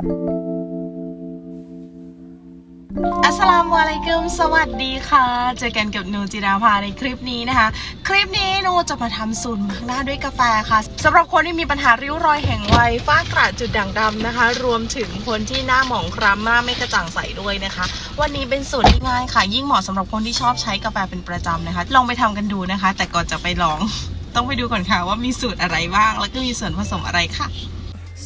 อัสสลามุอะลัยกุมสวัสดีค่ะ เจอกันกับนูจิราภาในคลิปนี้นะคะ คลิปนี้นูจะมาทำสูตรมาร์กหน้าด้วยกาแฟค่ะสำหรับคนที่มีปัญหาริ้วรอยแห่งวัยฝ้ากระจุดด่างดำนะคะ รวมถึงคนที่หน้าหมองคล้ำหน้าไม่กระจ่างใสด้วยนะคะ วันนี้เป็นสูตรที่ง่ายค่ะ ยิ่งเหมาะสำหรับคนที่ชอบใช้กาแฟเป็นประจำนะคะ ลองไปทำกันดูนะคะ แต่ก่อนจะไปลอง ต้องไปดูก่อนค่ะว่ามีสูตรอะไรบ้าง แล้วก็มีส่วนผสมอะไรค่ะ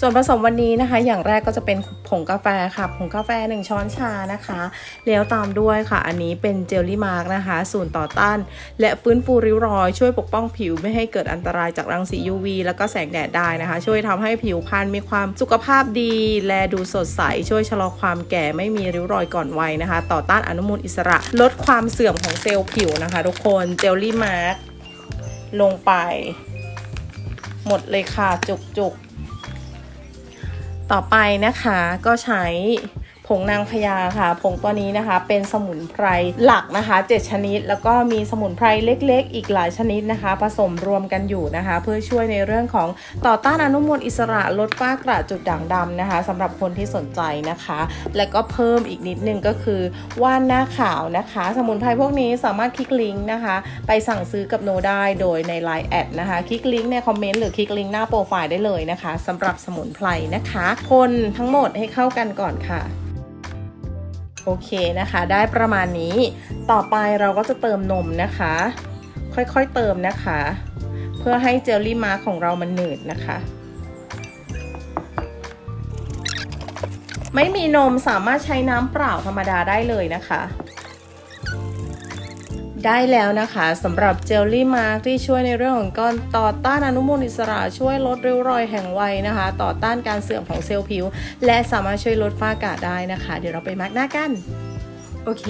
ส่วนผสมวันนี้นะคะ อย่างแรกก็จะเป็นผงกาแฟค่ะผงกาแฟ 1 ช้อนชานะคะ แล้วตามด้วยค่ะ อันนี้เป็นเจลลี่มาร์กนะคะสูตรต่อต้าน และฟื้นฟูริ้วรอย ช่วยปกป้องผิวไม่ให้เกิดอันตรายจากรังสี UV แล้วก็แสงแดดได้นะคะ ช่วยทำให้ผิวพรรณมีความสุขภาพดี และดูสดใส ช่วยชะลอความแก่ไม่มีริ้วรอยก่อนวัยนะคะ ต่อต้านอนุมูลอิสระ ลดความเสื่อมของเซลล์ผิวนะคะ ทุกคนเจลลี่มาร์กลงไป หมดเลยค่ะจุกๆ ต่อไปนะคะก็ใช้ ผงนางพญาค่ะ ผงตัวนี้นะคะเป็นสมุนไพรหลักนะคะ 7 ชนิด แล้วก็มีสมุนไพรเล็กๆ อีกหลายชนิดนะคะ ผสมรวมกันอยู่นะคะ เพื่อช่วยในเรื่องของต่อต้านอนุมูลอิสระลดฝ้ากระจุดด่างดำนะคะสำหรับคนที่สนใจนะคะ และก็เพิ่มอีกนิดนึงก็คือว่านหน้าขาวนะคะ สมุนไพรพวกนี้สามารถคลิกลิงก์นะคะ ไปสั่งซื้อกับโนได้โดยใน Line แอดนะคะ คลิกลิงก์ในคอมเมนต์หรือคลิกลิงก์หน้าโปรไฟล์ได้เลยนะคะสำหรับสมุนไพรนะคะ คนทั้งหมดให้เข้ากันก่อนค่ะ โอเคนะคะ ได้ประมาณนี้ ต่อไปเราก็จะเติมนมนะคะ ค่อยๆเติมนะคะ เพื่อให้เจลลี่มาของเรามันหนืดนะคะ ไม่มีนมสามารถใช้น้ำเปล่าธรรมดาได้เลยนะคะ ได้แล้วนะคะสำหรับเจลลี่มาร์กที่ช่วยในเรื่องของการต่อต้านอนุมูลอิสระช่วยลดริ้วรอยแห่งวัยนะคะ ต่อต้านการเสื่อมของเซลล์ผิว และสามารถช่วยลดฝ้ากระได้นะคะ เดี๋ยวเราไปมาร์กหน้ากัน โอเค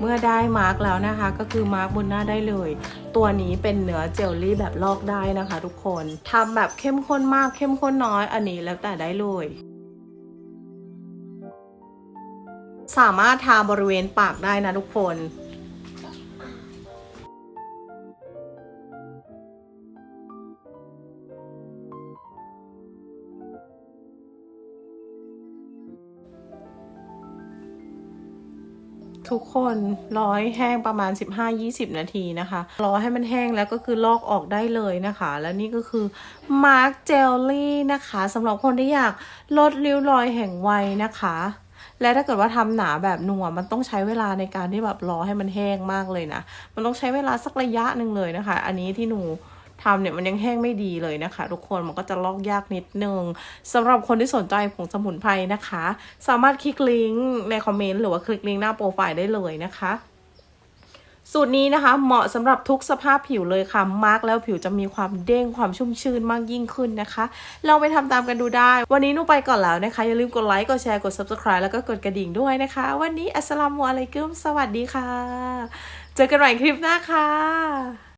เมื่อได้มาร์กแล้วนะคะ ก็คือมาร์กบนหน้าได้เลย ตัวนี้เป็นเนื้อเจลลี่แบบลอกได้นะคะ ทุกคนทำแบบเข้มข้นมากเข้มข้นน้อยอันนี้แล้วแต่ได้เลยสามารถทาบริเวณปากได้นะทุกคน ทุกคนรอให้แห้งประมาณ 15-20 นาทีนะคะ รอให้มันแห้งแล้วก็คือลอกออกได้เลยนะคะ และนี่ก็คือมาร์กเจลลี่นะคะสำหรับคนที่อยากลดริ้วรอยแห่งวัยนะคะและถ้าเกิดว่าทำหนาแบบหนัวมันต้องใช้เวลาในการที่แบบรอให้มันแห้งมากเลยนะ มันต้องใช้เวลาสักระยะหนึ่งเลยนะคะ อันนี้ที่หนู ทำเนี่ยมันยังแห้งไม่ดีเลยนะคะ ทุกคนมันก็จะลอกยากนิดนึงสำหรับคนที่สนใจผงสมุนไพรนะคะ สามารถคลิกลิงก์ในคอมเมนต์หรือว่าคลิกลิงก์หน้าโปรไฟล์ได้เลยนะคะสูตรนี้นะคะ เหมาะสำหรับทุกสภาพผิวเลยค่ะ มาร์กแล้วผิวจะมีความเด้งความชุ่มชื้นมากยิ่งขึ้นนะคะลองไปทำตามกันดูได้ วันนี้นูไปก่อนแล้วนะคะ อย่าลืมกดไลค์กดแชร์กด subscribe แล้วก็กดกระดิ่งด้วยนะคะ วันนี้อัสสลามุอะลัยกุมสวัสดีค่ะ เจอกันใหม่คลิปหน้าค่ะ